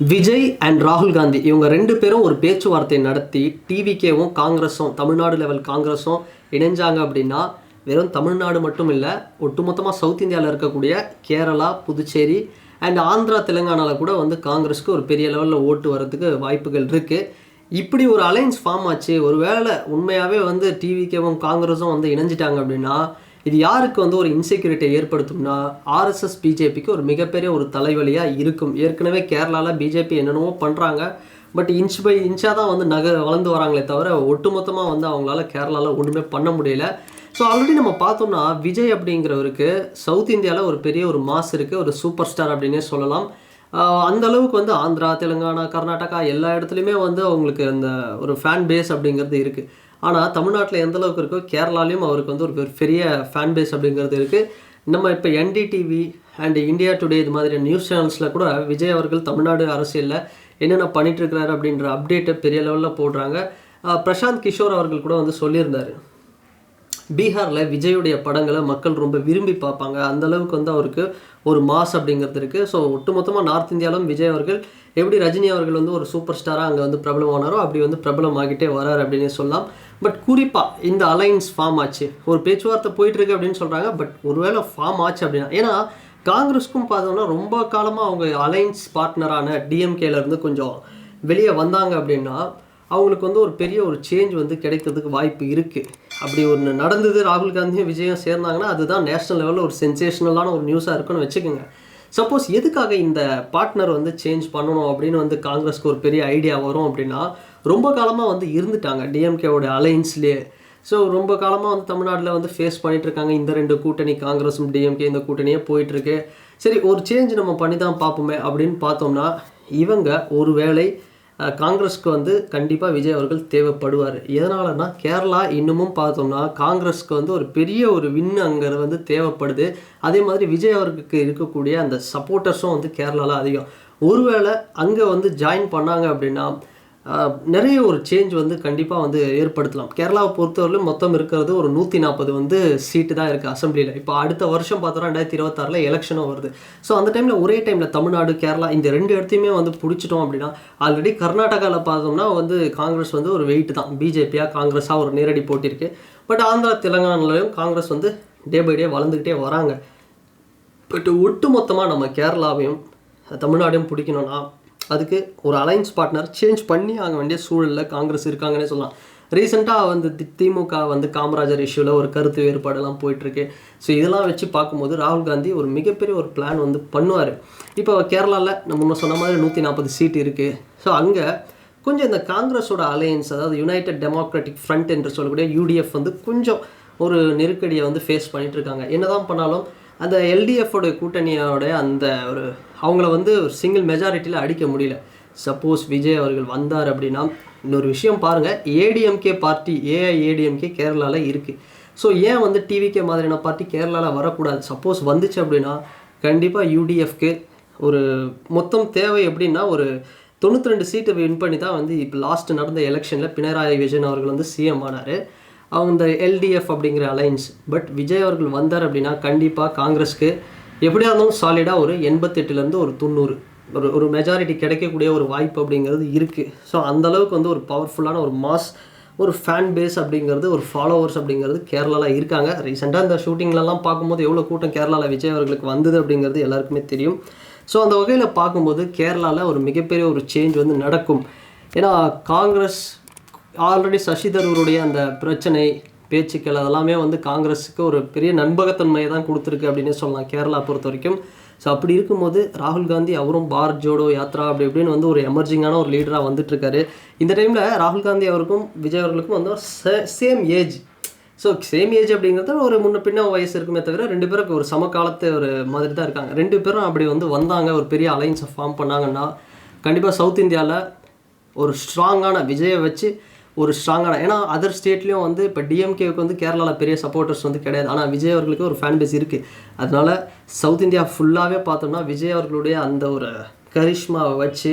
Vijay and ராகுல் காந்தி இவங்க ரெண்டு பேரும் ஒரு பேச்சுவார்த்தை நடத்தி டிவிகேவும் காங்கிரஸும் தமிழ்நாடு லெவல் காங்கிரஸும் இணைஞ்சாங்க அப்படின்னா வெறும் தமிழ்நாடு மட்டும் இல்லை ஒட்டுமொத்தமாக சவுத் இந்தியாவில் இருக்கக்கூடிய கேரளா புதுச்சேரி அண்ட் ஆந்திரா தெலுங்கானாவில் கூட வந்து காங்கிரஸ்க்கு ஒரு பெரிய லெவலில் ஓட்டு வரதுக்கு வாய்ப்புகள் இருக்குது இப்படி ஒரு அலைன்ஸ் ஃபார்ம் ஆச்சு. ஒரு வேளை உண்மையாகவே வந்து டிவிகேவும் காங்கிரஸும் வந்து இணைஞ்சிட்டாங்க அப்படின்னா இது யாருக்கு வந்து ஒரு இன்செக்யூரிட்டியை ஏற்படுத்தும்னா ஆர்எஸ்எஸ் பிஜேபிக்கு ஒரு மிகப்பெரிய ஒரு தலைவலியாக இருக்கும். ஏற்கனவே கேரளாவில் பிஜேபி என்னென்னவோ பண்ணுறாங்க பட் இன்ச் பை இன்ச்சாக தான் வந்து நக வளர்ந்து வராங்களே தவிர ஒட்டுமொத்தமாக வந்து அவங்களால கேரளாவில் ஒன்றுமே பண்ண முடியல. ஸோ ஆல்ரெடி நம்ம பார்த்தோம்னா விஜய் அப்படிங்கிறவருக்கு சவுத் இந்தியாவில் ஒரு பெரிய ஒரு மாஸ் இருக்குது ஒரு சூப்பர் ஸ்டார் அப்படின்னே சொல்லலாம். அந்த அளவுக்கு வந்து ஆந்திரா தெலுங்கானா கர்நாடகா எல்லா இடத்துலையுமே வந்து அவங்களுக்கு அந்த ஒரு ஃபேன் பேஸ் அப்படிங்கிறது இருக்குது ஆனால் தமிழ்நாட்டில் எந்த அளவுக்கு இருக்கோ கேரளாலையும் அவருக்கு வந்து ஒரு பெரிய ஃபேன் பேஸ் அப்படிங்கிறது இருக்குது நம்ம இப்போ என்டிடிவி அண்ட் இந்தியா டுடே இது மாதிரி நியூஸ் சேனல்ஸில் கூட விஜய் அவர்கள் தமிழ்நாடு அரசியலில் என்னென்ன பண்ணிகிட்ருக்கிறாரு அப்படின்ற அப்டேட்டை பெரிய லெவலில் போடுறாங்க. பிரசாந்த் கிஷோர் அவர்கள் கூட வந்து சொல்லியிருந்தார். பீகாரில் விஜயுடைய படங்களை மக்கள் ரொம்ப விரும்பி பார்ப்பாங்க. அந்த அளவுக்கு வந்து அவருக்கு ஒரு மாஸ் அப்படிங்கிறது இருக்குது ஸோ ஒட்டுமொத்தமாக நார்த் இந்தியாவிலும் விஜய் அவர்கள் எப்படி ரஜினி அவர்கள் வந்து ஒரு சூப்பர் ஸ்டாராக அங்கே வந்து பிரபலமானாரோ அப்படி வந்து பிரபலமாகிட்டே வராரு அப்படின்னு சொல்லலாம். பட் குறிப்பாக இந்த அலைன்ஸ் ஃபார்ம் ஆச்சு. ஒரு பேச்சுவார்த்தை போயிட்டுருக்கு அப்படின்னு சொல்கிறாங்க பட் ஒருவேளை ஃபார்ம் ஆச்சு அப்படின்னா ஏன்னா காங்கிரஸ்க்கும் பார்த்தோம்னா ரொம்ப காலமாக அவங்க அலைன்ஸ் பார்ட்னரான டிஎம்கேலேருந்து கொஞ்சம் வெளியே வந்தாங்க அப்படின்னா அவங்களுக்கு வந்து ஒரு பெரிய ஒரு சேஞ்ச் வந்து கிடைக்கிறதுக்கு வாய்ப்பு இருக்குது அப்படி ஒன்று நடந்தது ராகுல் காந்தியும் விஜயும் சேர்ந்தாங்கன்னா அதுதான் நேஷனல் லெவலில் ஒரு சென்சேஷனலான ஒரு நியூஸாக இருக்குன்னு வச்சுக்கோங்க. சப்போஸ் எதுக்காக இந்த பார்ட்னர் வந்து சேஞ்ச் பண்ணணும் அப்படின்னு வந்து காங்கிரஸ்க்கு ஒரு பெரிய ஐடியா வரும் அப்படின்னா ரொம்ப காலமாக வந்து இருந்துட்டாங்க. டிஎம்கேவோட அலைன்ஸ்லேயே ஸோ ரொம்ப காலமாக வந்து தமிழ்நாட்டில் வந்து ஃபேஸ் பண்ணிட்டு இருக்காங்க. இந்த ரெண்டு கூட்டணி காங்கிரஸும் டிஎம்கே இந்த கூட்டணியே போயிட்டுருக்கு சரி ஒரு சேஞ்ச் நம்ம பண்ணி தான் பார்ப்போமே அப்படின்னு பார்த்தோம்னா இவங்க ஒரு வேளை காங்கிரஸ்க்கு வந்து கண்டிப்பாக விஜய் அவர்கள் தேவைப்படுவார். எதனாலனா கேரளா இன்னமும் பார்த்தோம்னா காங்கிரஸ்க்கு வந்து ஒரு பெரிய ஒரு வின் அங்கே வந்து தேவைப்படுது. அதே மாதிரி விஜய் அவர்களுக்கு இருக்கக்கூடிய அந்த சப்போர்ட்டர்ஸும் வந்து கேரளாவில் அதிகம். ஒருவேளை அங்கே வந்து ஜாயின் பண்ணாங்க அப்படின்னா நிறைய ஒரு சேஞ்ச் வந்து கண்டிப்பாக வந்து ஏற்படுத்தலாம். கேரளாவை பொறுத்தவரையிலும் மொத்தம் இருக்கிறது ஒரு நூற்றி நாற்பது வந்து சீட்டு தான் இருக்குது அசம்பிளியில் இப்போ அடுத்த வருஷம் பார்த்தோம்னா ரெண்டாயிரத்தி இருபத்தாறில் எலெக்ஷனும் வருது. ஸோ அந்த டைமில் ஒரே டைமில் தமிழ்நாடு கேரளா இந்த ரெண்டு இடத்தையுமே வந்து பிடிச்சிட்டோம் அப்படின்னா ஆல்ரெடி கர்நாடகாவில் பார்த்தோம்னா வந்து காங்கிரஸ் வந்து ஒரு வெயிட் தான். பிஜேபியாக காங்கிரஸாக ஒரு நேரடி போட்டி இருக்குது பட் ஆந்திரா தெலுங்கானாலையும் காங்கிரஸ் வந்து டே பை டே வளர்ந்துக்கிட்டே வராங்க. பட் ஒட்டு மொத்தமாக நம்ம கேரளாவையும் தமிழ்நாடையும் பிடிக்கணும்னா அதுக்கு ஒரு அலைன்ஸ் பார்ட்னர் சேஞ்ச் பண்ணி ஆக வேண்டிய சூழலில் காங்கிரஸ் இருக்காங்கன்னே சொல்லலாம். ரீசெண்டாக வந்து தி- திமுக வந்து காமராஜர் இஷ்யூவில் ஒரு கருத்து வேறுபாடெல்லாம் போயிட்டுருக்கு. ஸோ இதெல்லாம் வச்சு பார்க்கும்போது ராகுல் காந்தி ஒரு மிகப்பெரிய ஒரு பிளான் வந்து பண்ணுவார். இப்போ கேரளாவில் நம்ம முன்ன சொன்ன மாதிரி நூற்றி நாற்பது சீட் இருக்குது ஸோ அங்கே கொஞ்சம் இந்த காங்கிரஸோட அலையன்ஸ் அதாவது யுனைடெட் டெமோக்ராட்டிக் ஃப்ரண்ட் என்று சொல்லக்கூடிய யூடிஎஃப் வந்து கொஞ்சம் ஒரு நெருக்கடியை வந்து ஃபேஸ் பண்ணிகிட்டு இருக்காங்க என்னதான் பண்ணாலும் அந்த எல்டிஎஃபோட கூட்டணியோட அந்த ஒரு அவங்கள வந்து ஒரு சிங்கிள் மெஜாரிட்டியில் அடிக்க முடியல. சப்போஸ் விஜய் அவர்கள் வந்தார் அப்படின்னா இன்னொரு விஷயம் பாருங்கள் ஏடிஎம்கே பார்ட்டி ஏஐஏடிஎம்கே கேரளாவில் இருக்குது ஸோ ஏன் வந்து டிவிகே மாதிரியான பார்ட்டி கேரளாவில் வரக்கூடாது? சப்போஸ் வந்துச்சு அப்படின்னா கண்டிப்பாக யூடிஎஃப்க்கு ஒரு மொத்தம் தேவை எப்படின்னா ஒரு தொண்ணூற்றி ரெண்டு சீட்டை வின் பண்ணி தான் வந்து இப்போ லாஸ்ட் நடந்த எலெக்ஷனில் பினராயி விஜயன் அவர்கள் வந்து சிஎம் ஆனார். அவங்க இந்த எல்டிஎஃப் அப்படிங்கிற அலைன்ஸ் பட் விஜய் அவர்கள் வந்தார் அப்படின்னா கண்டிப்பாக காங்கிரஸ்க்கு எப்படியா இருந்தாலும் சாலிடாக ஒரு எண்பத்தெட்டுலேருந்து ஒரு தொண்ணூறு. ஒரு ஒரு மெஜாரிட்டி கிடைக்கக்கூடிய ஒரு வாய்ப்பு அப்படிங்கிறது இருக்குது ஸோ அந்த அளவுக்கு வந்து ஒரு பவர்ஃபுல்லான ஒரு மாஸ் ஒரு ஃபேன் பேஸ் அப்படிங்கிறது ஒரு ஃபாலோவர்ஸ் அப்படிங்கிறது கேரளாவில் இருக்காங்க. ரீசெண்டாக இந்த ஷூட்டிங்லலாம் பார்க்கும்போது எவ்வளோ கூட்டம் கேரளாவில் விஜய் அவர்களுக்கு வந்தது அப்படிங்கிறது எல்லாருக்குமே தெரியும். ஸோ அந்த வகையில் பார்க்கும்போது கேரளாவில் ஒரு மிகப்பெரிய ஒரு சேஞ்ச் வந்து நடக்கும். ஏன்னா காங்கிரஸ் ஆல்ரெடி சசி தரூருடைய அந்த பிரச்சனை பேச்சுக்கள் அதெல்லாமே வந்து காங்கிரஸுக்கு ஒரு பெரிய நண்பகத்தன்மையை தான் கொடுத்துருக்கு அப்படின்னே சொல்லலாம் கேரளா பொறுத்த வரைக்கும். ஸோ அப்படி இருக்கும்போது ராகுல் காந்தி அவரும் பாரத் ஜோடோ யாத்ரா அப்படி இப்படின்னு வந்து ஒரு எமர்ஜிங்கான ஒரு லீடராக வந்துட்டுருக்காரு. இந்த டைமில் ராகுல் காந்தி அவருக்கும் விஜய் அவர்களுக்கும் வந்து same age so same age அப்படிங்கிறது ஒரு முன்ன பின்ன வயசு இருக்குமே தவிர ரெண்டு பேருக்கு ஒரு சமகாலத்து ஒரு மாதிரி தான் இருக்காங்க. ரெண்டு பேரும் அப்படி வந்து வந்தாங்க ஒரு பெரிய அலைன்ஸை ஃபார்ம் பண்ணாங்கன்னா கண்டிப்பாக சவுத் இந்தியாவில் ஒரு ஸ்ட்ராங்கான விஜயை வச்சு ஒரு ஸ்ட்ராங்கான ஏன்னா அதர் ஸ்டேட்லேயும் வந்து இப்போ டிஎம்கேவுக்கு வந்து கேரளாவில் பெரிய சப்போர்ட்டர்ஸ் வந்து கிடையாது. ஆனால் விஜய் அவர்களுக்கு ஒரு ஃபேன் பேஸ் இருக்குது அதனால சவுத் இந்தியா ஃபுல்லாகவே பார்த்தோம்னா விஜய் அவர்களுடைய அந்த ஒரு கரிஷ்மாவை வச்சு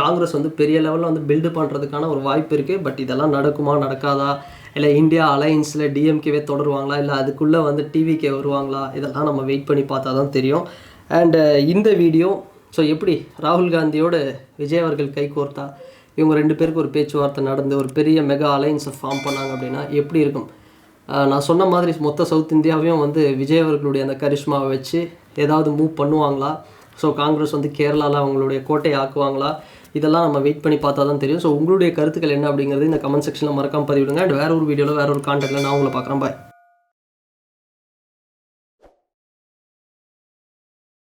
காங்கிரஸ் வந்து பெரிய லெவலில் வந்து பில்டு பண்ணுறதுக்கான ஒரு வாய்ப்பு இருக்குது பட் இதெல்லாம் நடக்குமா நடக்காதா? இல்லை இந்தியா அலையன்ஸில் டிஎம்கேவே தொடருவாங்களா? இல்லை அதுக்குள்ளே வந்து டிவிகே வருவாங்களா? இதெல்லாம் நம்ம வெயிட் பண்ணி பார்த்தா தான் தெரியும். அண்டு இந்த வீடியோ ஸோ எப்படி ராகுல் காந்தியோட விஜய் அவர்கள் கை கோர்த்தா? இவங்க ரெண்டு பேருக்கு ஒரு பேச்சுவார்த்தை நடந்து ஒரு பெரிய மெகா அலைன்ஸை ஃபார்ம் பண்ணாங்க அப்படின்னா எப்படி இருக்கும்? நான் சொன்ன மாதிரி மொத்த சவுத் இந்தியாவையும் வந்து விஜய் அவர்களுடைய அந்த கரிஷ்மாவை வச்சு ஏதாவது மூவ் பண்ணுவாங்களா? ஸோ காங்கிரஸ் வந்து கேரளாவில் அவங்களுடைய கோட்டையை ஆக்குவாங்களா? இதெல்லாம் நம்ம வெயிட் பண்ணி பார்த்தா தான் தெரியும். ஸோ உங்களுடைய கருத்துக்கள் என்ன அப்படிங்கிறது இந்த கமெண்ட் செக்ஷனில் மறக்காம பதிவிடுங்க. அண்ட் வேறு ஒரு வீடியோவில் வேறு ஒரு கான்டாக்டில் நான் உங்களை பார்க்குறேன். பாய்